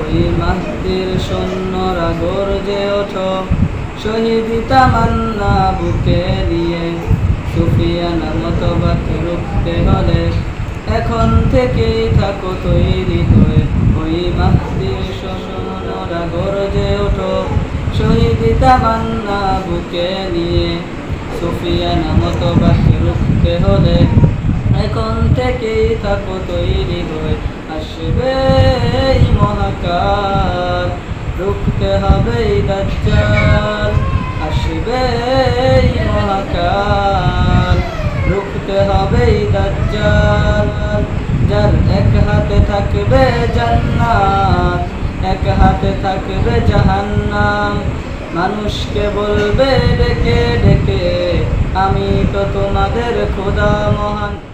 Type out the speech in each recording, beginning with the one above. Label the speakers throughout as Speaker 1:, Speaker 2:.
Speaker 1: ওই মাহতির সৈন্যরা গর্জে ওঠো, শহীদ তামান্না বুকে নিয়ে সুফিয়ানার মতো বাকি রুখতে হলে এখন থেকেই থাকো তৈরি হয়ে। ওই মাহতির সৈন্যরা গর্জে ওঠো, শহীদ তামান্না বুকে নিয়ে সুফিয়ানা মতো বাকি রুখতে হলে এখন থেকেই থাকো তৈরি হয়ে। আসবে মহাকাল, রুখতে হবে দাজ্জাল। আসবে মহাকাল, রুখতে হবে দাজ্জাল। যার এক হাতে থাকবে জান্নাত, এক হাতে থাকবে জাহান্নাম। মানুষকে বলবে, ডেকে ডেকে, আমি তো তোমাদের খোদা মহান।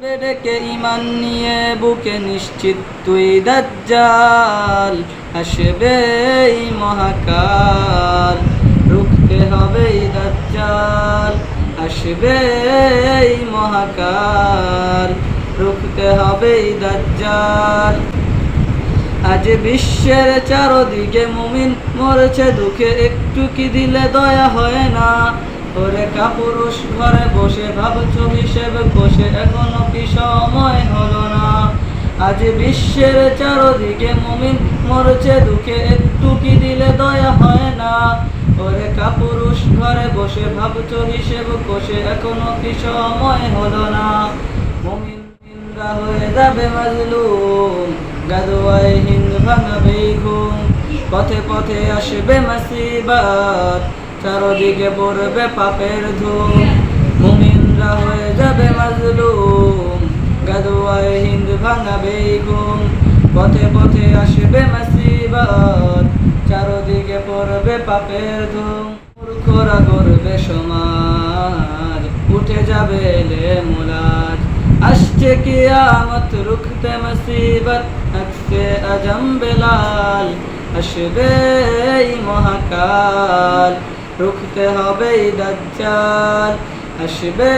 Speaker 1: ডেকে ইমান নিয়ে বুকে নিশ্চিত তুই দাজ্জাল। আসবে মহাকাল, রুখতে হবে দাজ্জাল। আসবে মহাকাল, রুখতে হবে দাজ্জাল। আজ বিশ্বের চারদিকে মুমিন মরেছে, দুঃখে একটু কি দিলে দয়া হয় না? ওরে কাপুরুষ ঘরে বসে ভাবছ হিসেবে বসে এখনও কি সময় হলো না আজ বিশ্বের চারদিকে মুমিন মরছে, দুঃখে একটু কি দিলে দয়া হয় না। ওরে কাপুরুষ, ঘরে বসে ভাবছ হিসেব বসে এখনও কি সময় হলো না। মুমিন নিন্দা হয়ে যাবে মাজলুম, গাদোয়ায় হিন্দ ভাঙাবে ঘুম। পথে পথে আসবে মাসিবাত চারদিকে পড়বে পাপের ধুম। মুমিনরা হয়ে যাবে মাজলুম গাদোয়ায় হিন্দ ভাঙাবে ঘুম। পথে পথে আসবে মাসিবাত চারদিকে পড়বে পাপের ধুম। মূর্খরা করবে সমাজ। উঠে যাবে এলে মুলাজ। আসছে কিয়ামত, রুখতে মুসিবত আজকে আজম বেলাল। আসবে মহাকাল। রুখতে হবে এই দাজ্জাল। আসবে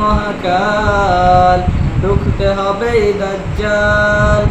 Speaker 1: মহাকাল রুখতে হবে দাজ্জাল।